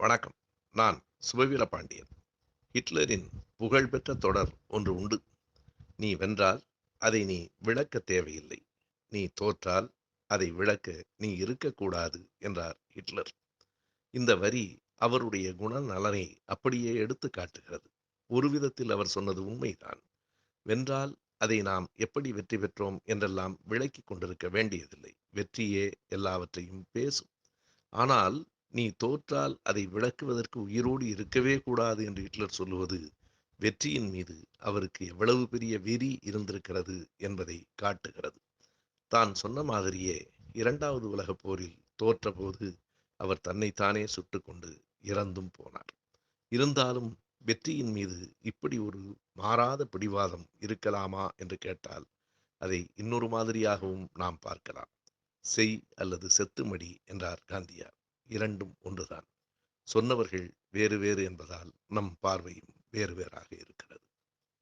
வணக்கம். நான் சுபவீர பாண்டியன். ஹிட்லரின் புகழ்பெற்ற தொடர் ஒன்று உண்டு. நீ வென்றால் அதை நீ விளக்க தேவையில்லை. நீ தோற்றால் அதை விளக்க நீ இருக்கக்கூடாது என்றார் ஹிட்லர். இந்த வரி அவருடைய குணநலனை அப்படியே எடுத்து காட்டுகிறது. ஒரு விதத்தில் அவர் சொன்னது உண்மைதான். வென்றால் அதை நாம் எப்படி வெற்றி பெற்றோம் என்றெல்லாம் விளக்கி கொண்டிருக்க வேண்டியதில்லை. வெற்றியே எல்லாவற்றையும் பேசும். ஆனால் நீ தோற்றால் அதை விளக்குவதற்கு உயிரோடு இருக்கவே கூடாது என்று ஹிட்லர் சொல்லுவது வெற்றியின் மீது அவருக்கு எவ்வளவு பெரிய வெறி இருந்திருக்கிறது என்பதை காட்டுகிறது. தான் சொன்ன மாதிரியே இரண்டாவது உலகப் போரில் தோற்றபோது அவர் தன்னைத்தானே சுட்டுக்கொண்டு இறந்தும் போனார். இருந்தாலும் வெற்றியின் மீது இப்படி ஒரு மாறாத பிடிவாதம் இருக்கலாமா என்று கேட்டால் அதை இன்னொரு மாதிரியாகவும் நாம் பார்க்கலாம். செய் அல்லது செத்துமடி என்றார் காந்தியார். இரண்டும் ஒன்றுதான். சொன்னவர்கள் வேறு வேறு என்பதால் நம் பார்வையும் வேறு வேறாக இருக்கும்.